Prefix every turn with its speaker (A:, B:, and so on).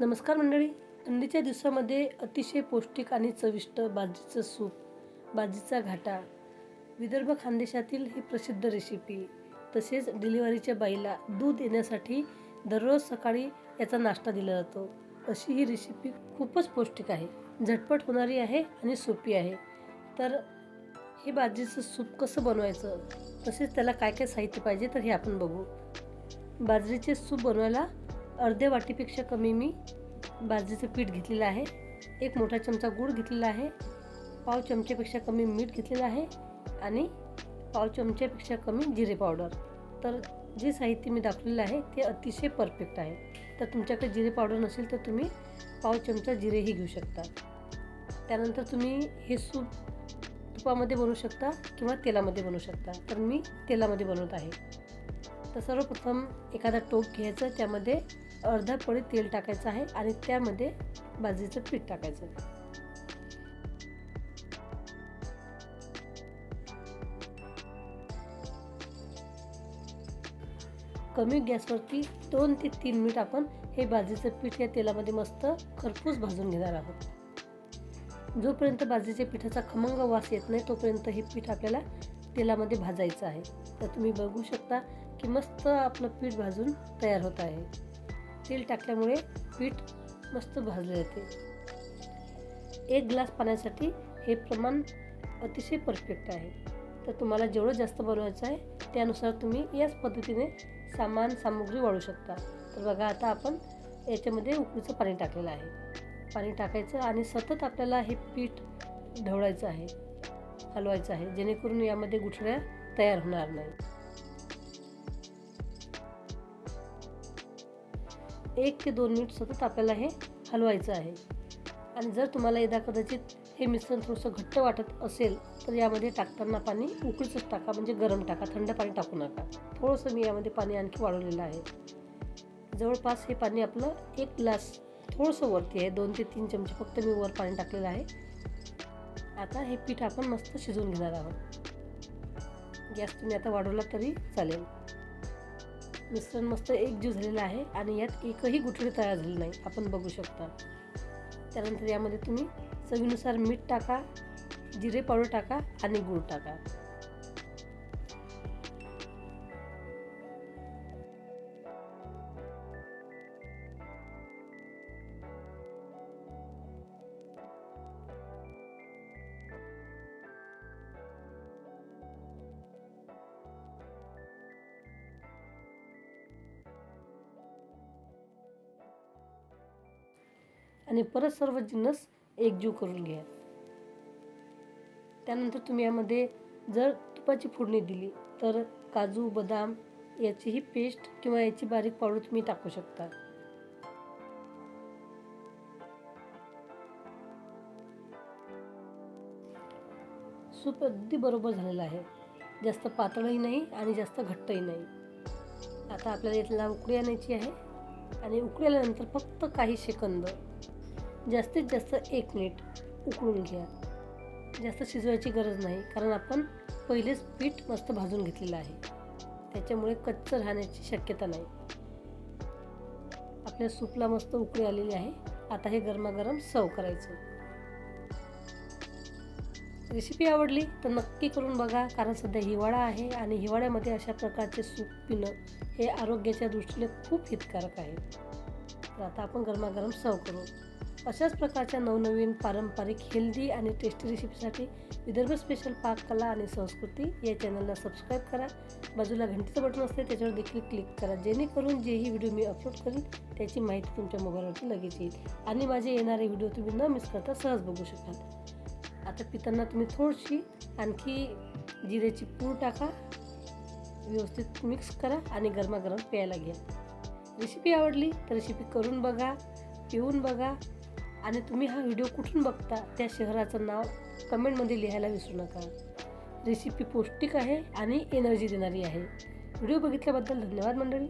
A: नमस्कार मंडळी. थंडीच्या दिवसामध्ये अतिशय पौष्टिक आणि चविष्ट बाजरीचं सूप बाजरीचा घाटा विदर्भ खानदेशातील ही प्रसिद्ध रेसिपी तसेच डिलिव्हरीच्या बाईला दूध येण्यासाठी दररोज सकाळी याचा नाश्ता दिला जातो. अशी ही रेसिपी खूपच पौष्टिक आहे. झटपट होणारी आहे आणि सोपी आहे. तर हे बाजरीचं सूप कसं बनवायचं? तसेच त्याला काय काय साहित्य पाहिजे? तर हे आपण बघू. बाजरीचे सूप बनवायला अर्ध्या वाटीपेक्षा कमी मी बाजरीचं पीठ घेतलेलं आहे. एक मोठा चमचा गूळ घेतलेला आहे. पाव चमच्यापेक्षा कमी मीठ घेतलेलं आहे आणि पाव चमच्यापेक्षा कमी जिरे पावडर. तर जे साहित्य मी दाखवलेलं आहे ते अतिशय परफेक्ट आहे. तर तुमच्याकडे जिरे पावडर नसेल तर तुम्ही पाव चमचा जिरेही घेऊ शकता. त्यानंतर तुम्ही हे सूप तुपामध्ये बनवू शकता किंवा तेलामध्ये बनवू शकता. तर मी तेलामध्ये बनवत आहे. तर सर्वप्रथम एखादा टोप घ्यायचं त्यामध्ये अर्धा पळी तेल टाकायचं आहे आणि त्यामध्ये बाजरीचं पीठ टाकायचं कमी गॅसवरती दोन ते तीन मिनिट आपण हे बाजरीचं पीठ या तेलामध्ये मस्त खरपूस भाजून घेणार आहोत. जोपर्यंत बाजरीच्या पिठाचा खमंग वास येत नाही तोपर्यंत हे पीठ आपल्याला तेलामध्ये भाजायचं आहे. तर तुम्ही बघू शकता की मस्त आपलं पीठ भाजून तयार होत आहे. तेल टाकल्यामुळे पीठ मस्त भाजले जाते. एक ग्लास पाण्यासाठी हे प्रमाण अतिशय परफेक्ट आहे. तर तुम्हाला जेवढं जास्त बनवायचं आहे त्यानुसार तुम्ही याच पद्धतीने सामान सामुग्री वाढू शकता. तर बघा आता आपण याच्यामध्ये उकळीचं पाणी टाकलेलं आहे. पाणी टाकायचं आणि सतत आपल्याला हे पीठ ढवळायचं आहे हलवायचं आहे जेणेकरून यामध्ये गुठळ्या तयार होणार नाही एक ते दोन मिनिट सतत आपल्याला हे हलवायचं आहे. आणि जर तुम्हाला यदा कदाचित हे मिश्रण थोडंसं घट्ट वाटत असेल तर यामध्ये टाकताना पाणी उकळीचंच टाका म्हणजे गरम टाका थंड पाणी टाकू नका. थोडंसं मी यामध्ये पाणी आणखी वाढवलेलं आहे. जवळपास हे पाणी आपलं एक ग्लास थोडंसं वरती आहे दोन ते तीन चमचे फक्त मी वर पाणी टाकलेलं आहे. आता हे पीठ आपण मस्त शिजवून घेणार आहोत. गॅस तुम्ही आता वाढवला तरी चालेल. मिश्रण मस्त एकजीव झालेलं आहे आणि यात एकही गुठळी तयार झाली नाही. आपण बघू शकता. त्यानंतर यामध्ये तुम्ही चवीनुसार मीठ टाका जिरे पावडर टाका आणि गूळ टाका. आणि परत सर्व जिन्नस एकजीव करून घ्या. त्यानंतर तुम्ही यामध्ये जर तुपाची फोडणी दिली तर काजू बदाम याचीही पेस्ट किंवा याची बारीक पावडर तुम्ही टाकू शकता. सूप अगदी बरोबर झालेलं आहे. जास्त पातळही नाही आणि जास्त घट्टही नाही. आता आपल्याला यातला उकळी आणायची आहे आणि उकळी फक्त काही सेकंद जास्तीत जास्त एक मिनिट उकळून घ्या. जास्त शिजवायची गरज नाही कारण आपण पहिलेच पीठ मस्त भाजून घेतलेलं आहे. त्याच्यामुळे कच्चं राहण्याची शक्यता नाही. आपल्या सूपला मस्त उकळी आलेली आहे. आता हे गरमागरम सर्व करायचं. रेसिपी आवडली तर नक्की करून बघा कारण सध्या हिवाळा आहे आणि हिवाळ्यामध्ये अशा प्रकारचे सूप पिणं हे आरोग्याच्या दृष्टीने खूप हितकारक आहे. तर आता आपण गरमागरम सर्व करू. अशाच प्रकारच्या नवनवीन पारंपरिक हेल्दी आणि टेस्टी रेसिपीसाठी विदर्भ स्पेशल पाककला आणि संस्कृती या चॅनलला सबस्क्राईब करा. बाजूला घंटीचं बटन असते त्याच्यावर देखील क्लिक करा. जेणेकरून जेही व्हिडिओ मी अपलोड करेन त्याची माहिती तुमच्या मोबाईलवरती लगेच येईल. आणि माझे येणारे व्हिडिओ तुम्ही न मिस करता सहज बघू शकाल. आता पिताना तुम्ही थोडीशी आणखी जिऱ्याची पूड टाका. व्यवस्थित मिक्स करा आणि गरमागरम प्यायला घ्या. रेसिपी आवडली तर रेसिपी करून बघा पिऊन बघा. आणि तुम्ही हा व्हिडिओ कुठून बघता? त्या शहराचं नाव कमेंटमध्ये लिहायला विसरू नका. रेसिपी पौष्टिक आहे आणि एनर्जी देणारी आहे. व्हिडिओ बघितल्याबद्दल धन्यवाद मंडळी.